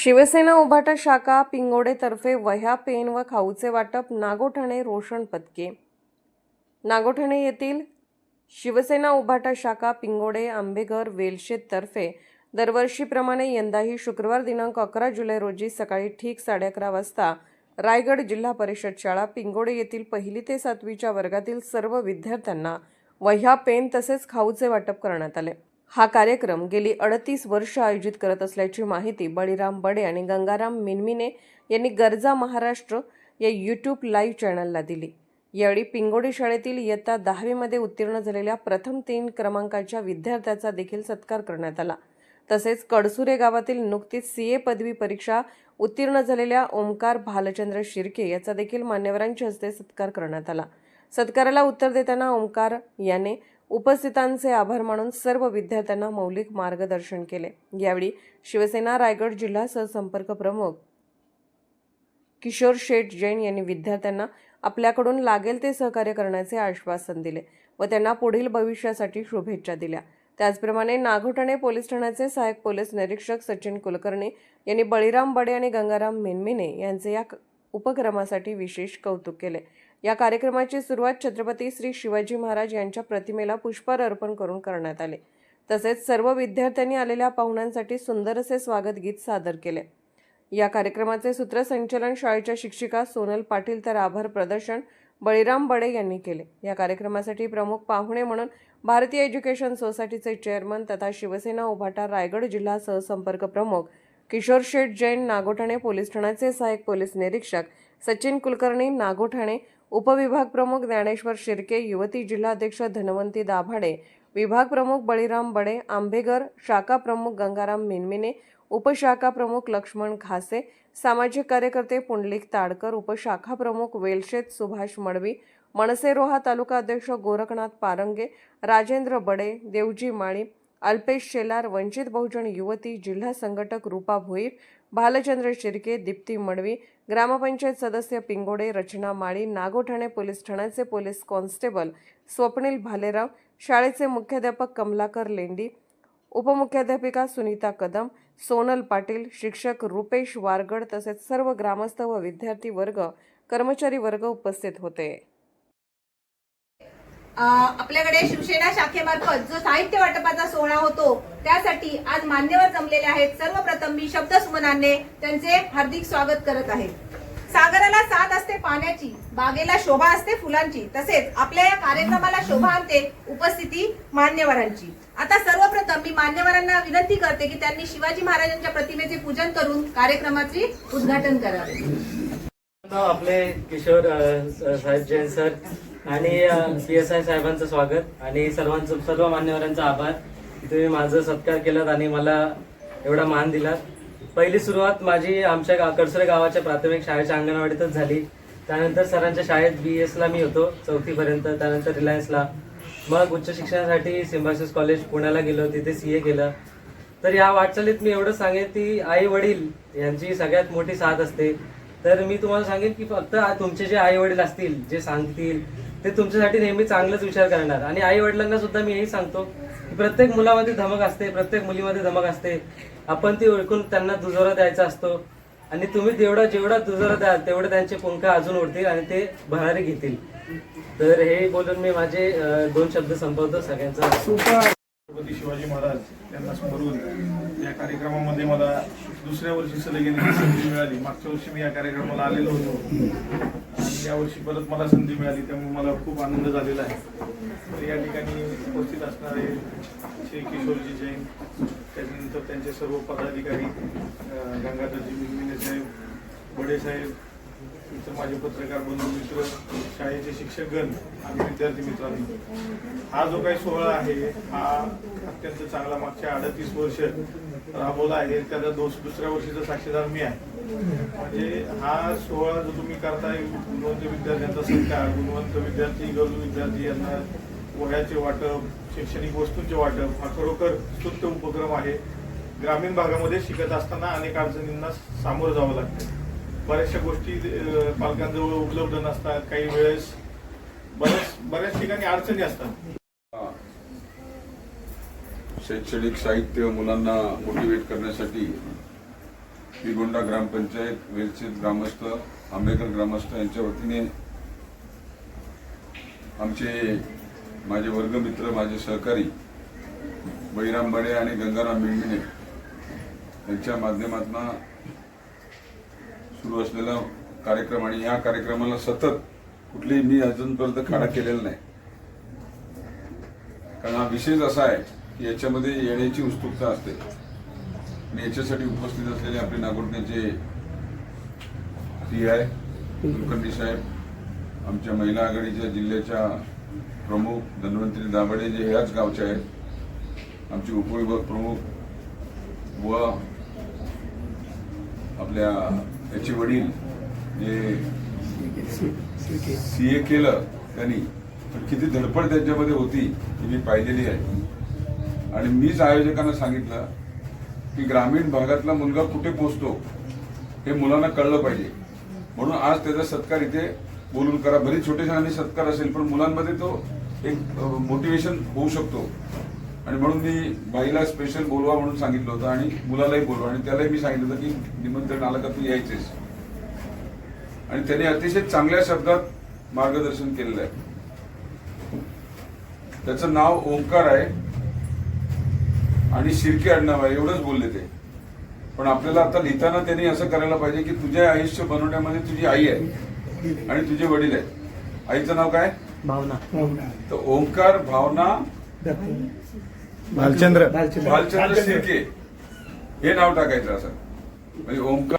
शिवसेना उभाटा शाखा पिंगोडेतर्फे वह्या पेन व खाऊचे वाटप नागोठाणे रोशन पदके. नागोठाणे येथील शिवसेना उभाटा शाखा पिंगोडे आंबेघर वेलशेततर्फे दरवर्षीप्रमाणे यंदाही शुक्रवार दिनांक अकरा जुलै रोजी सकाळी ठीक साडे अकरा वाजता रायगड जिल्हा परिषद शाळा पिंगोडे येथील पहिली ते सातवीच्या वर्गातील सर्व विद्यार्थ्यांना वह्या पेन तसेच खाऊचे वाटप करण्यात आले. हा कार्यक्रम गेली अडतीस वर्ष आयोजित करत असल्याची माहिती बळीराम बडे आणि गंगाराम मिनमिने यांनी गरजा महाराष्ट्र या यूट्यूब लाईव्ह चॅनलला दिली. यावेळी पिंगोडी शाळेतील इयत्ता दहावीमध्ये उत्तीर्ण झालेल्या प्रथम तीन क्रमांकाच्या विद्यार्थ्याचा देखील सत्कार करण्यात आला. तसेच कडसुरे गावातील नुकतीच सी ए पदवी परीक्षा उत्तीर्ण झालेल्या ओमकार भालचंद्र शिर्के याचा देखील मान्यवरांच्या हस्ते सत्कार करण्यात आला. सत्काराला उत्तर देताना ओमकार याने उपस्थितांचे आभार मानून सर्व विद्यार्थ्यांना मौलिक मार्गदर्शन केले. यावेळी शिवसेना रायगड जिल्हा सहसंपर्क प्रमुख किशोर शेठ जैन यांनी विद्यार्थ्यांना आपल्याकडून लागेल ते सहकार्य करण्याचे आश्वासन दिले व त्यांना पुढील भविष्यासाठी शुभेच्छा दिल्या. त्याचप्रमाणे नागोठाणे पोलीस ठाण्याचे सहाय्यक पोलीस निरीक्षक सचिन कुलकर्णी यांनी बळीराम बडे आणि गंगाराम मेनमिने यांचे या उपक्रमासाठी विशेष कौतुक केले. या कार्यक्रमाची सुरुवात छत्रपती श्री शिवाजी महाराज यांच्या प्रतिमेला पुष्पहार अर्पण करून करण्यात आले. तसेच सर्व विद्यार्थ्यांनी आलेल्या पाहुण्यांसाठी सुंदर असे स्वागत गीत सादर केले. या कार्यक्रमाचे सूत्रसंचलन शाळेच्या शिक्षिका सोनल पाटील तर आभार प्रदर्शन बळीराम बडे यांनी केले. या कार्यक्रमासाठी प्रमुख पाहुणे म्हणून भारतीय एज्युकेशन सोसायटीचे चेअरमन तथा शिवसेना उभाटा रायगड जिल्हा सहसंपर्क प्रमुख किशोर शेठ जैन नागोठाणे पोलीस ठाण्याचे सहाय्यक पोलीस निरीक्षक सचिन कुलकर्णी नागोठाणे उपविभाग प्रमुख ज्ञानेश्वर शिर्के युवती जिल्हाध्यक्ष धनवंती दाभाडे विभाग प्रमुख बळीराम बडे आंबेगर शाखा प्रमुख गंगाराम मिनमिने उपशाखा प्रमुख लक्ष्मण खासे सामाजिक कार्यकर्ते पुंडलिक ताडकर उपशाखा प्रमुख वेलशेत सुभाष मडवी मनसे रोहा तालुका अध्यक्ष गोरखनाथ पारंगे राजेंद्र बडे देवजी माळी अल्पेश शेलार वंचित बहुजन युवती जिल्हा संघटक रूपा भोईर भालचंद्र शिर्के दीप्ती मडवी ग्रामपंचायत सदस्य पिंगोडे रचना माळी नागोठाणे पोलीस ठाण्याचे पोलीस कॉन्स्टेबल स्वप्नील भालेराव शाळेचे मुख्याध्यापक कमलाकर लेंडी उपमुख्याध्यापिका सुनीता कदम सोनल पाटील शिक्षक रुपेश वारगड तसेच सर्व ग्रामस्थ व विद्यार्थी वर्ग कर्मचारी वर्ग उपस्थित होते. आपल्याकडे शिवसेना शाखेमार्फत जो साहित्य वाटपाचा सोहळा होतो त्यासाठी आज मान्यवर जमलेले आहेत सर्वप्रथम मी शब्द सुमनाने त्यांचे हार्दिक स्वागत करत आहे. सागराला साथ असते पाण्याची बागेला शोभा असते फुलांची तसेच आपल्या या कार्यक्रमाला शोभा आणते उपस्थिती मान्यवरांची. आता सर्वप्रथम मी मान्यवरांना विनंती करते की त्यांनी शिवाजी महाराजांच्या प्रतिमेचे पूजन करून कार्यक्रमाचे उद्घाटन करावे. आपले किशोर साहेब जैन सर आणि पी एस आय साहेबांचं स्वागत आणि सर्वांचं सर्व मान्यवरांचा आभार. तुम्ही माझं सत्कार केलात आणि मला एवढा मान दिलात. पहिली सुरुवात माझी आमच्या गा कडसरे गावाच्या प्राथमिक शाळेच्या अंगणवाडीतच झाली. त्यानंतर सरांच्या शाळेत बी एसला मी होतो चौथीपर्यंत त्यानंतर रिलायन्सला मग उच्च शिक्षणासाठी सिम्बायसिस कॉलेज पुण्याला गेलो तिथे सी ए केलं. तर या वाटचालीत मी एवढं सांगेन की आई वडील यांची सगळ्यात मोठी साथ असते. तर मी तुम्हाला सांगेन की फक्त तुमचे जे आई वडील असतील जे सांगतील ते तुमच्यासाठी नेहमी चांगलाच विचार करणार. आणि आई वडिलांना सुद्धा मी हेही सांगतो की प्रत्येक मुलामध्ये धमक असते प्रत्येक मुलीमध्ये धमक असते. आपण ती ओळखून त्यांना दुजोरा द्यायचा असतो. आणि तुम्ही तेवढा जेवढा दुजोरा द्याल तेवढे त्यांचे पंख अजून उडतील आणि ते भरारी घेतील. तर हे बोलून मी माझे दोन शब्द संपवतो सगळ्यांचा. छत्रपती शिवाजी महाराज यांना स्मरून या कार्यक्रमामध्ये मला दुसऱ्या वर्षी सलग मिळाली. मागच्या वर्षी मी या कार्यक्रमाला आलेलो होतो. यावर्षी परत मला संधी मिळाली त्यामुळे मला खूप आनंद झालेला आहे. तर या ठिकाणी उपस्थित असणारे श्री किशोरजी जैन त्याच्यानंतर त्यांचे सर्व पदाधिकारी गंगाधरजी मिनमिने साहेब बडे साहेब इतर माझे पत्रकार बंधू मित्र शाळेचे शिक्षकगण आणि विद्यार्थी मित्रांनी. हा जो काही सोहळा आहे हा अत्यंत चांगला मागच्या अडतीस वर्ष राबवला आहे. त्याचा दोष दुसऱ्या वर्षीचा साक्षीदार मी आहे. म्हणजे हा सोहळा जो तुम्ही करताय गुणवंत विद्यार्थ्यांचा संख्या गुणवंत विद्यार्थी गरजू विद्यार्थी यांना वह्याचे वाटप शैक्षणिक वस्तूंचे वाटप हा खरोखर स्तुत्य उपक्रम आहे. ग्रामीण भागामध्ये शिकत असताना अनेक अडचणींना सामोरं जावं लागतं. बऱ्याचशा गोष्टी पालकांजवळ उपलब्ध नसतात. काही वेळेस बऱ्याच बऱ्याच ठिकाणी अडचणी असतात. शैक्षणिक साहित्य मुलांना मोटिवेट करण्यासाठी श्रीगोंडा ग्रामपंचायत वेलचेत ग्रामस्थ आंबेकर ग्रामस्थ यांच्या वतीने आमचे माझे वर्गमित्र माझे सहकारी बळीराम बडे आणि गंगाराम मिंडिने यांच्या माध्यमातून सुरू असलेला कार्यक्रम आणि या कार्यक्रमाला सतत कुठलीही मी अजूनपर्यंत खाडा केलेला नाही. कारण हा विषय असा आहे की याच्यामध्ये येण्याची उत्सुकता असते. आणि याच्यासाठी उपस्थित असलेले आपले नागोठण्याचे पी आय कुलकर्णी साहेब आमच्या महिला आघाडीच्या जिल्ह्याच्या प्रमुख धन्वंतरी दाभाडे जे ह्याच गावचे आहेत. आमचे उपविभाग प्रमुख व आपल्या याचे वडील जे सी ए केलं त्यांनी. पण किती धडपड त्यांच्यामध्ये होती ही मी पाहिलेली आहे. आणि मीच आयोजकांना सांगितलं की ग्रामीण भागातला मुलगा कुठे पोचतो हे मुलांना कळलं पाहिजे. म्हणून आज त्याचा सत्कार इथे बोलून करा. भले छोटेशाने सत्कार असेल पण मुलांमध्ये तो एक मोटिवेशन होऊ शकतो. आणि म्हणून मी बाईला स्पेशल बोलवा म्हणून सांगितलं होतं आणि मुलालाही बोलवा. आणि त्यालाही मी सांगितलं होतं की निमंत्रण आलं का तू यायचेस. आणि त्याने अतिशय चांगल्या शब्दात मार्गदर्शन केलेलं आहे. त्याचं नाव ओंकार आहे आणि शिर्के आडनाव आहे. एवढंच बोलले ते. पण आपल्याला आता लिहिताना त्यांनी असं करायला पाहिजे की तुझे आयुष्य बनवण्यामध्ये तुझी आई आहे आणि तुझे वडील आहेत. आईचं नाव काय? भावना. तर ओंकार भावना भालचंद्र भालचंद्र शिर्के हे नाव टाकायचं असं. म्हणजे ओमकार